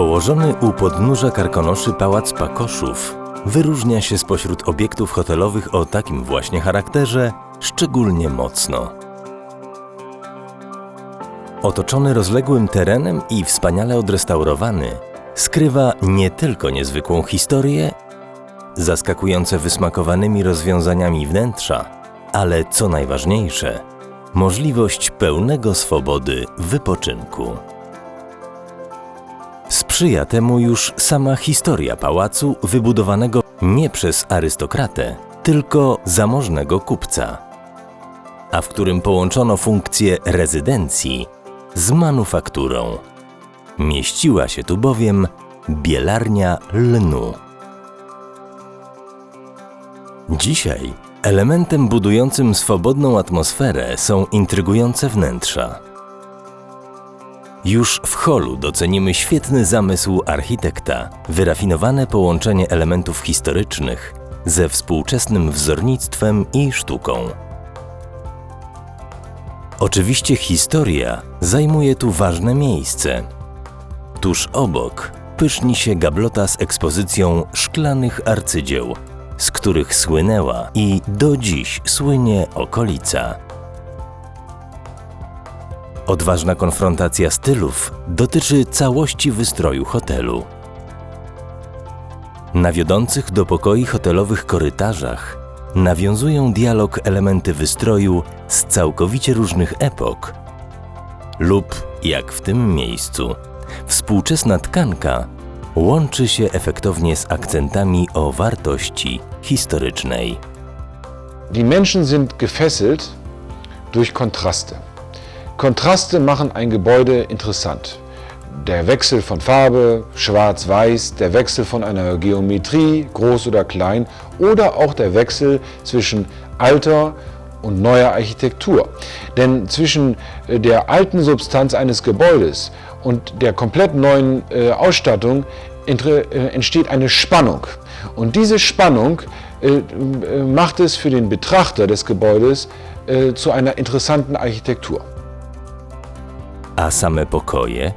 Położony u podnóża Karkonoszy Pałac Pakoszów wyróżnia się spośród obiektów hotelowych o takim właśnie charakterze szczególnie mocno. Otoczony rozległym terenem i wspaniale odrestaurowany, skrywa nie tylko niezwykłą historię, zaskakujące wysmakowanymi rozwiązaniami wnętrza, ale co najważniejsze, możliwość pełnego swobody wypoczynku. Sprzyja temu już sama historia pałacu wybudowanego nie przez arystokratę, tylko zamożnego kupca, a w którym połączono funkcję rezydencji z manufakturą. Mieściła się tu bowiem bielarnia lnu. Dzisiaj elementem budującym swobodną atmosferę są intrygujące wnętrza. Już w holu docenimy świetny zamysł architekta, wyrafinowane połączenie elementów historycznych ze współczesnym wzornictwem i sztuką. Oczywiście historia zajmuje tu ważne miejsce. Tuż obok pyszni się gablota z ekspozycją szklanych arcydzieł, z których słynęła i do dziś słynie okolica. Odważna konfrontacja stylów dotyczy całości wystroju hotelu. Na wiodących do pokoi hotelowych korytarzach nawiązują dialog elementy wystroju z całkowicie różnych epok. Lub, jak w tym miejscu, współczesna tkanka łączy się efektownie z akcentami o wartości historycznej. Die Menschen sind gefesselt durch Kontraste. Kontraste machen ein Gebäude interessant. Der Wechsel von Farbe, schwarz-weiß, der Wechsel von einer Geometrie, groß oder klein, oder auch der Wechsel zwischen alter und neuer Architektur. Denn zwischen äh, der alten Substanz eines Gebäudes und der komplett neuen äh, Ausstattung äh, entsteht eine Spannung. Und diese Spannung macht es für den Betrachter des Gebäudes zu einer interessanten Architektur. A same pokoje?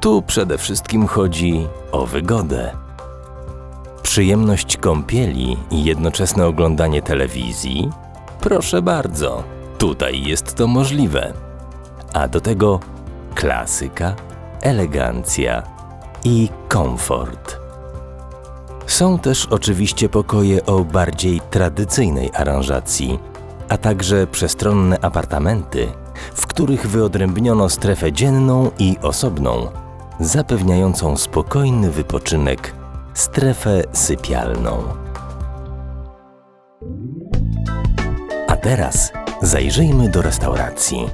Tu przede wszystkim chodzi o wygodę. Przyjemność kąpieli i jednoczesne oglądanie telewizji? Proszę bardzo, tutaj jest to możliwe. A do tego klasyka, elegancja i komfort. Są też oczywiście pokoje o bardziej tradycyjnej aranżacji, a także przestronne apartamenty, w których wyodrębniono strefę dzienną i osobną, zapewniającą spokojny wypoczynek strefę sypialną. A teraz zajrzyjmy do restauracji.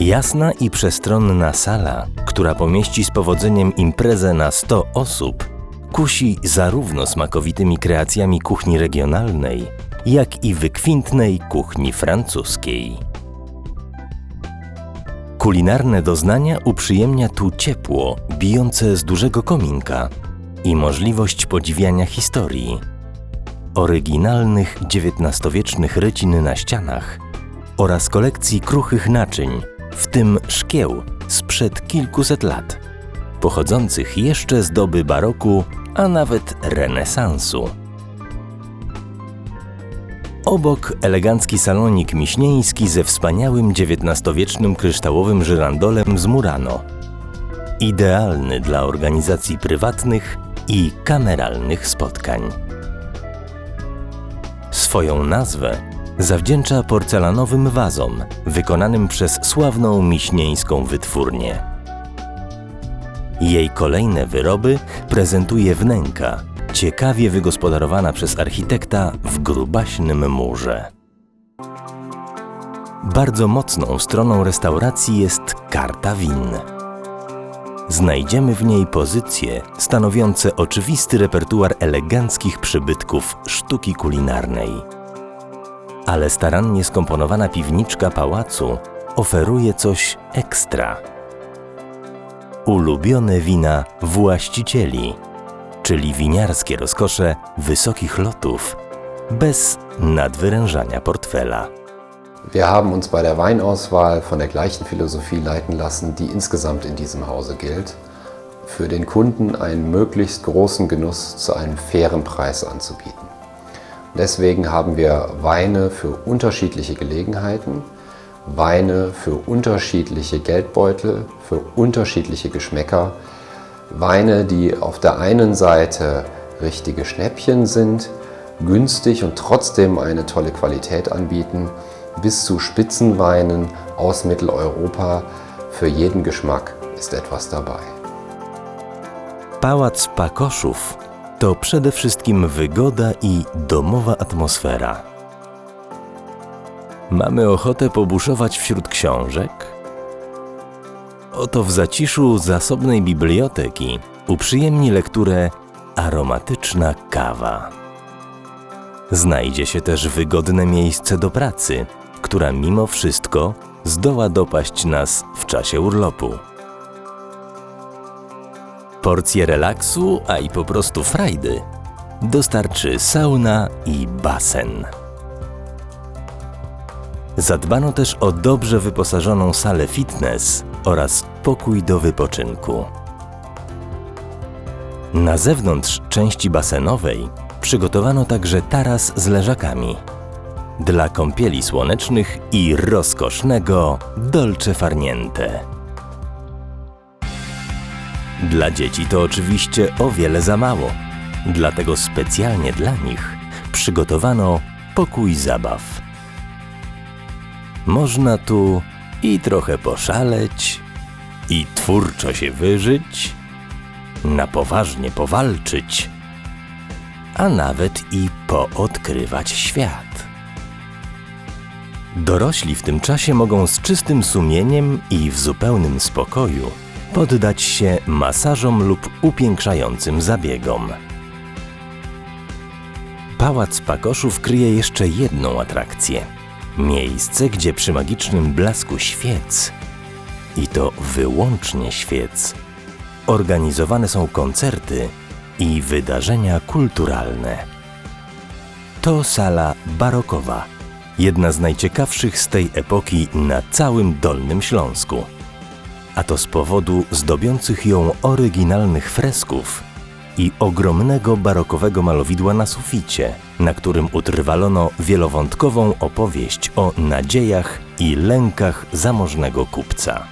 Jasna i przestronna sala, która pomieści z powodzeniem imprezę na 100 osób, kusi zarówno smakowitymi kreacjami kuchni regionalnej, jak i wykwintnej kuchni francuskiej. Kulinarne doznania uprzyjemnia tu ciepło bijące z dużego kominka i możliwość podziwiania historii. Oryginalnych XIX-wiecznych rycin na ścianach oraz kolekcji kruchych naczyń, w tym szkieł sprzed kilkuset lat, pochodzących jeszcze z doby baroku, a nawet renesansu. Obok elegancki salonik miśnieński ze wspaniałym XIX-wiecznym kryształowym żyrandolem z Murano. Idealny dla organizacji prywatnych i kameralnych spotkań. Swoją nazwę zawdzięcza porcelanowym wazom wykonanym przez sławną miśnieńską wytwórnię. Jej kolejne wyroby prezentuje wnęka, ciekawie wygospodarowana przez architekta w grubaśnym murze. Bardzo mocną stroną restauracji jest karta win. Znajdziemy w niej pozycje stanowiące oczywisty repertuar eleganckich przybytków sztuki kulinarnej. Ale starannie skomponowana piwniczka pałacu oferuje coś ekstra. Ulubione wina właścicieli, czyli winiarskie rozkosze wysokich lotów, bez nadwyrężania portfela. Wir haben uns bei der Weinauswahl von der gleichen Philosophie leiten lassen, die insgesamt in diesem Hause gilt. Für den Kunden einen möglichst großen Genuss zu einem fairen Preis anzubieten. Deswegen haben wir Weine für unterschiedliche Gelegenheiten, Weine für unterschiedliche Geldbeutel, für unterschiedliche Geschmäcker, Weine, die auf der einen Seite richtige Schnäppchen sind, günstig und trotzdem eine tolle Qualität anbieten, bis zu Spitzenweinen aus Mitteleuropa. Für jeden Geschmack ist etwas dabei. Pałac Pakoszów to przede wszystkim wygoda i domowa atmosfera. Mamy ochotę pobuszować wśród książek? Oto w zaciszu zasobnej biblioteki uprzyjemni lekturę aromatyczna kawa. Znajdzie się też wygodne miejsce do pracy, która mimo wszystko zdoła dopaść nas w czasie urlopu. Porcję relaksu, a i po prostu frajdy dostarczy sauna i basen. Zadbano też o dobrze wyposażoną salę fitness oraz pokój do wypoczynku. Na zewnątrz części basenowej przygotowano także taras z leżakami. Dla kąpieli słonecznych i rozkosznego dolce farniente. Dla dzieci to oczywiście o wiele za mało. Dlatego specjalnie dla nich przygotowano pokój zabaw. Można tu i trochę poszaleć, i twórczo się wyżyć, na poważnie powalczyć, a nawet i poodkrywać świat. Dorośli w tym czasie mogą z czystym sumieniem i w zupełnym spokoju poddać się masażom lub upiększającym zabiegom. Pałac Pakoszów kryje jeszcze jedną atrakcję. Miejsce, gdzie przy magicznym blasku świec, i to wyłącznie świec, organizowane są koncerty i wydarzenia kulturalne. To sala barokowa, jedna z najciekawszych z tej epoki na całym Dolnym Śląsku. A to z powodu zdobiących ją oryginalnych fresków i ogromnego barokowego malowidła na suficie, na którym utrwalono wielowątkową opowieść o nadziejach i lękach zamożnego kupca.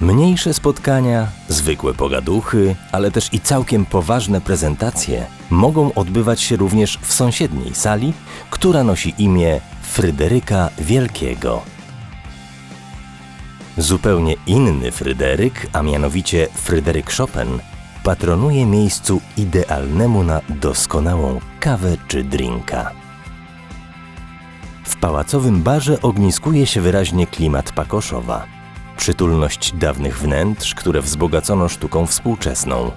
Mniejsze spotkania, zwykłe pogaduchy, ale też i całkiem poważne prezentacje mogą odbywać się również w sąsiedniej sali, która nosi imię Fryderyka Wielkiego. Zupełnie inny Fryderyk, a mianowicie Fryderyk Chopin, patronuje miejscu idealnemu na doskonałą kawę czy drinka. W pałacowym barze ogniskuje się wyraźnie klimat Pakoszowa. Przytulność dawnych wnętrz, które wzbogacono sztuką współczesną.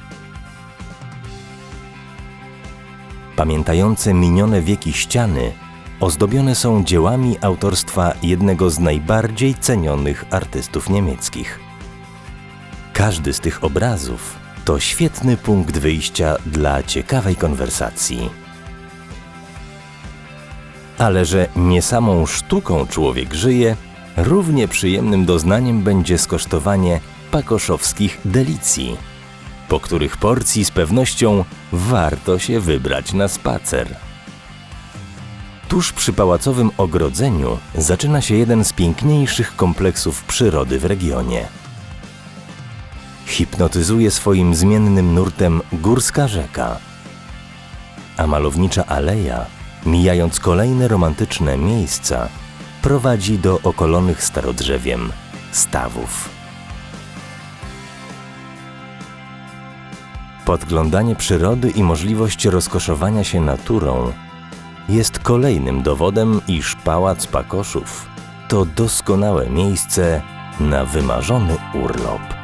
Pamiętające minione wieki ściany ozdobione są dziełami autorstwa jednego z najbardziej cenionych artystów niemieckich. Każdy z tych obrazów to świetny punkt wyjścia dla ciekawej konwersacji. Ale że nie samą sztuką człowiek żyje, równie przyjemnym doznaniem będzie skosztowanie pakoszowskich delicji, po których porcji z pewnością warto się wybrać na spacer. Tuż przy pałacowym ogrodzeniu zaczyna się jeden z piękniejszych kompleksów przyrody w regionie. Hipnotyzuje swoim zmiennym nurtem górska rzeka, a malownicza aleja, mijając kolejne romantyczne miejsca, prowadzi do okolonych starodrzewiem stawów. Podglądanie przyrody i możliwość rozkoszowania się naturą jest kolejnym dowodem, iż Pałac Pakoszów to doskonałe miejsce na wymarzony urlop.